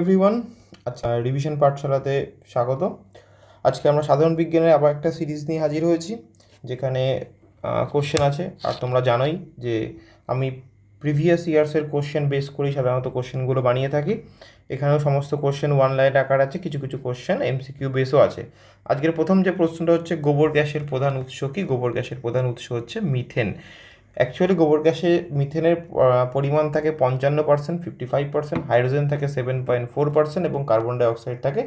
Everyone আচ্ছা revision পাঠশালাতে স্বাগত। আজকে আমরা সাধারণ বিজ্ঞানের আবার একটা সিরিজ নিয়ে হাজির হয়েছি, যেখানে কোশ্চেন আছে। আর তোমরা জানোই যে আমি প্রিভিয়াস ইয়ার্সের কোশ্চেন বেস করেই সাধারণত কোশ্চেনগুলো বানিয়ে থাকি। এখানেও সমস্ত কোশ্চেন ওয়ান লাইন আকার আছে, কিছু কিছু কোশ্চেন এমসিকিউ বেসও আছে। আজকের প্রথম যে প্রশ্নটা হচ্ছে, গোবর গ্যাসের প্রধান উৎস কি? গোবর গ্যাসের প্রধান উৎস হচ্ছে মিথেন অ্যাকচুয়ালি গোবর গ্যাসে মিথেনের পরিমাণ থাকে পঞ্চান্ন percent fifty five percent hydrogen থাকে সেভেন পয়েন্ট ফোর পার্সেন্ট এবং কার্বন ডাইঅক্সাইড থাকে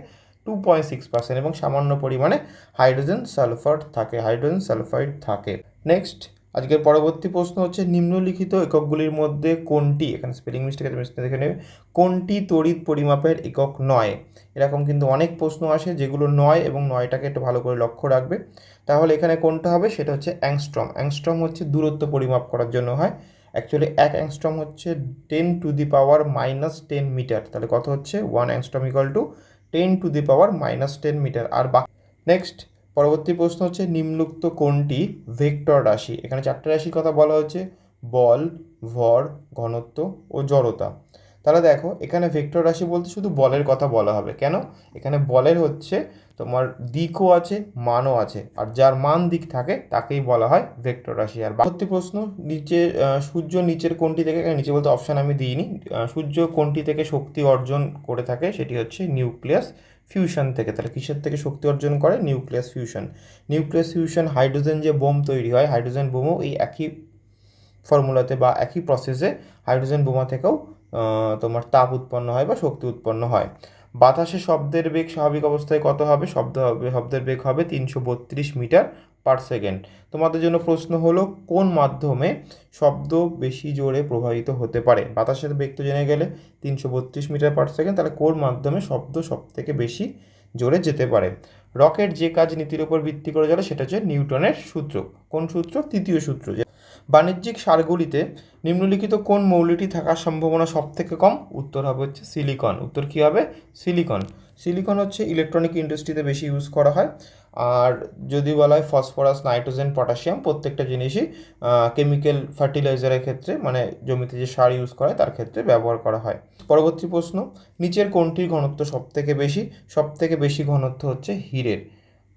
টু পয়েন্ট সিক্স পার্সেন্ট এবং সামান্য পরিমাণে হাইড্রোজেন সালফার থাকে, হাইড্রোজেন সালফাইড থাকে। নেক্সট আজকের পরবর্তী প্রশ্ন হচ্ছে, নিম্নলিখিত এককগুলির মধ্যে কোনটি, এখানে স্পেলিং মিস্টেক আছে মিস্টেক দেখে নেবে, কোনটি তড়িৎ পরিমাপের একক নয়? এরকম কিন্তু অনেক প্রশ্ন আসে যেগুলো নয় এবং নয়টাকে একটু ভালো করে লক্ষ্য রাখবে। তাহলে এখানে কোনটা হবে? সেটা হচ্ছে অ্যাংস্ট্রম। অ্যাংস্ট্রম হচ্ছে দূরত্ব পরিমাপ করার জন্য হয়। অ্যাকচুয়ালি এক অ্যাংস্ট্রম হচ্ছে ten to the power minus ten metre তাহলে কত হচ্ছে? One angstrom equal to ten to the power minus ten metre আর বাকি নেক্সট পরবর্তী প্রশ্ন হচ্ছে, নিম্নোক্ত কোনটি ভেক্টর রাশি? এখানে চারটে রাশির কথা বলা হচ্ছে বল, ভর, ঘনত্ব ও জড়তা। তাহলে দেখো, এখানে ভেক্টর রাশি বলতে শুধু বলের কথা বলা হবে। কেন? এখানে বলের হচ্ছে তোমার দিকও আছে, মানও আছে। আর যার মান দিক থাকে, তাকেই বলা হয় ভেক্টর রাশি। আর বাকি প্রশ্ন, নিচে সূর্য নিচের কোনটি থেকে নিচে বলতে অপশান আমি দিইনি। সূর্য কোনটি থেকে শক্তি অর্জন করে থাকে, সেটি হচ্ছে নিউক্লিয়াস ফিউশন থেকে, তাহলে কিসের থেকে শক্তি অর্জন করে? Nucleus fusion nucleus fusion hydrogen যে বোম তৈরি হয় হাইড্রোজেন বোমও এই একই ফর্মুলাতে বা একই প্রসেসে হাইড্রোজেন বোমা থেকেও তোমার তাপ উৎপন্ন হয় বা শক্তি উৎপন্ন হয়। বাতাসে শব্দের বেগ স্বাভাবিক অবস্থায় কত হবে? শব্দ হবে, শব্দের বেগ হবে তিনশো বত্রিশ মিটার পার সেকেন্ড তোমাদের জন্য প্রশ্ন হলো, কোন মাধ্যমে শব্দ বেশি জোরে প্রভাবিত হতে পারে? বাতাসের বেগ তো জেনে গেলে, তিনশো বত্রিশ মিটার পার সেকেন্ড তাহলে কোন মাধ্যমে শব্দ সব থেকে বেশি জোরে যেতে পারে? রকেট যে কাজ নীতির উপর ভিত্তি করে চলে, সেটা হচ্ছে নিউটনের সূত্র। কোন সূত্র? তৃতীয় সূত্র। যে বাণিজ্যিক সারগুলিতে নিম্নলিখিত কোন মৌলটি থাকার সম্ভাবনা সব থেকে কম? উত্তর হবে হচ্ছে সিলিকন উত্তর কী হবে? সিলিকন সিলিকন হচ্ছে ইলেকট্রনিক ইন্ডাস্ট্রিতে বেশি ইউজ করা হয়। আর যদি বলা হয় ফসফরাস নাইট্রোজেন পটাশিয়াম প্রত্যেকটা জিনিসই কেমিক্যাল ফার্টিলাইজারের ক্ষেত্রে মানে জমিতে যে সার ইউজ করা হয়, তার ক্ষেত্রে ব্যবহার করা হয়। পরবর্তী প্রশ্ন, নিচের কোনটির ঘনত্ব সব থেকে বেশি? সব থেকে বেশি ঘনত্ব হচ্ছে হীরের।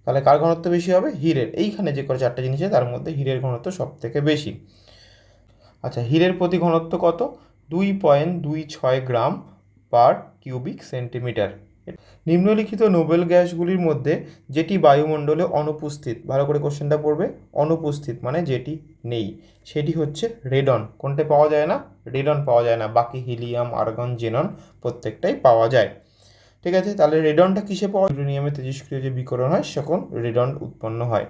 তাহলে কার ঘনত্ব বেশি হবে? হীরের। এইখানে যে করে চারটে জিনিস আছে, তার মধ্যে হীরের ঘনত্ব সব থেকে বেশি। আচ্ছা হীরের প্রতি ঘনত্ব কত? দুই পয়েন্ট দুই ছয় গ্রাম পার কিউবিক সেন্টিমিটার। নিম্নলিখিত নোবেল গ্যাসগুলির মধ্যে যেটি বায়ুমণ্ডলে অনুপস্থিত, ভালো করে কোশ্চেনটা পড়বে, অনুপস্থিত মানে যেটি নেই, সেটি হচ্ছে রেডন। কোনটা পাওয়া যায় না? রেডন পাওয়া যায় না, বাকি হিলিয়াম, আর্গন, জেনন প্রত্যেকটাই পাওয়া যায়। ঠিক আছে, তাহলে রেডনটা কিসে পাওয়া ইউরেনিয়ামে তেজস্ক্রিয় যে বিকরণ হয়, সেখন রেডন উৎপন্ন হয়।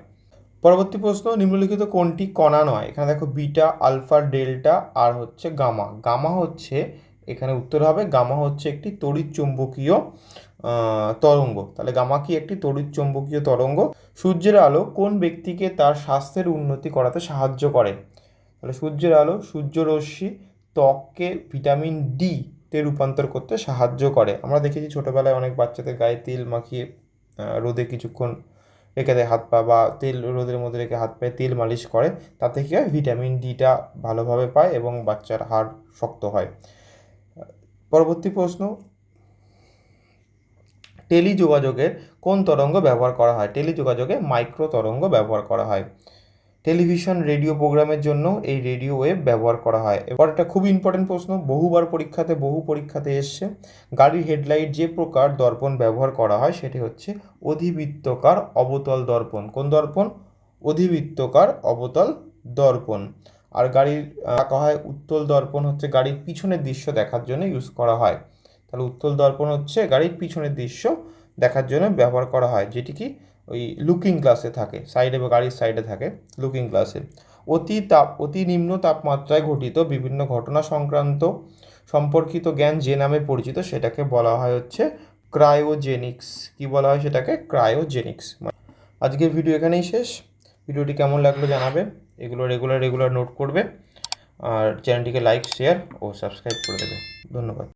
পরবর্তী প্রশ্ন, নিম্নলিখিত কোনটি কণা নয়? এখানে দেখো বিটা, আলফা, ডেল্টা, আর হচ্ছে গামা। গামা হচ্ছে এখানে উত্তর হবে গামা হচ্ছে একটি তড়িৎ চুম্বকীয় তরঙ্গ। তাহলে গামা কি একটি তড়িৎ চুম্বকীয় তরঙ্গ? সূর্যের আলো কোন ব্যক্তিকে তার স্বাস্থ্যের উন্নতি করাতে সাহায্য করে? তাহলে সূর্যের আলো সূর্যরশ্মি ত্বককে ভিটামিন ডি তে রূপান্তর করতে সাহায্য করে। আমরা দেখেছি ছোটোবেলায় অনেক বাচ্চাদের গায়ে তেল মাখিয়ে রোদে কিছুক্ষণ রেখে দেয় হাত পা বা তেল, রোদের মধ্যে রেখে হাত পায়ে তেল মালিশ করে। তাতে কী হয়? ভিটামিন ডিটা ভালোভাবে পায় এবং বাচ্চার হাড় শক্ত হয়। পরবর্তী প্রশ্ন টেলিযোগাযোগের কোন তরঙ্গ ব্যবহার করা হয়? টেলিযোগাযোগে মাইক্রো তরঙ্গ ব্যবহার করা হয়। টেলিভিশন, রেডিও প্রোগ্রামের জন্য এই রেডিও ওয়েভ ব্যবহার করা হয়। এবার একটা খুব ইম্পর্টেন্ট প্রশ্ন, বহুবার পরীক্ষাতে, বহু পরীক্ষাতে এসছে। গাড়ির হেডলাইট যে প্রকার দর্পণ ব্যবহার করা হয় সেটি হচ্ছে অধিবৃত্তকার অবতল দর্পণ। কোন দর্পণ? অধিবৃত্তকার অবতল দর্পণ। আর গাড়ির রাখা হয় উত্তল দর্পণ হচ্ছে গাড়ির পিছনের দৃশ্য দেখার জন্য ইউজ করা হয়। তাহলে উত্তল দর্পণ হচ্ছে গাড়ির পিছনের দৃশ্য দেখার জন্য ব্যবহার করা হয়, যেটি কি ওই লুকিং গ্লাসে থাকে সাইডে বা গাড়ির সাইডে থাকে লুকিং গ্লাসে অতি তাপ, অতি নিম্ন তাপমাত্রায় ঘটিত বিভিন্ন ঘটনা সংক্রান্ত সম্পর্কিত জ্ঞান যে নামে পরিচিত সেটাকে বলা হয় হচ্ছে ক্রায়োজেনিক্স কি বলা হয় সেটাকে? ক্রায়োজেনিক্স আজকের ভিডিও এখানেই শেষ। ভিডিওটি কেমন লাগল জানাবে, এগুলো রেগুলার রেগুলার নোট করবে, আর চ্যানেলটিকে লাইক শেয়ার ও সাবস্ক্রাইব করে দেবে। ধন্যবাদ।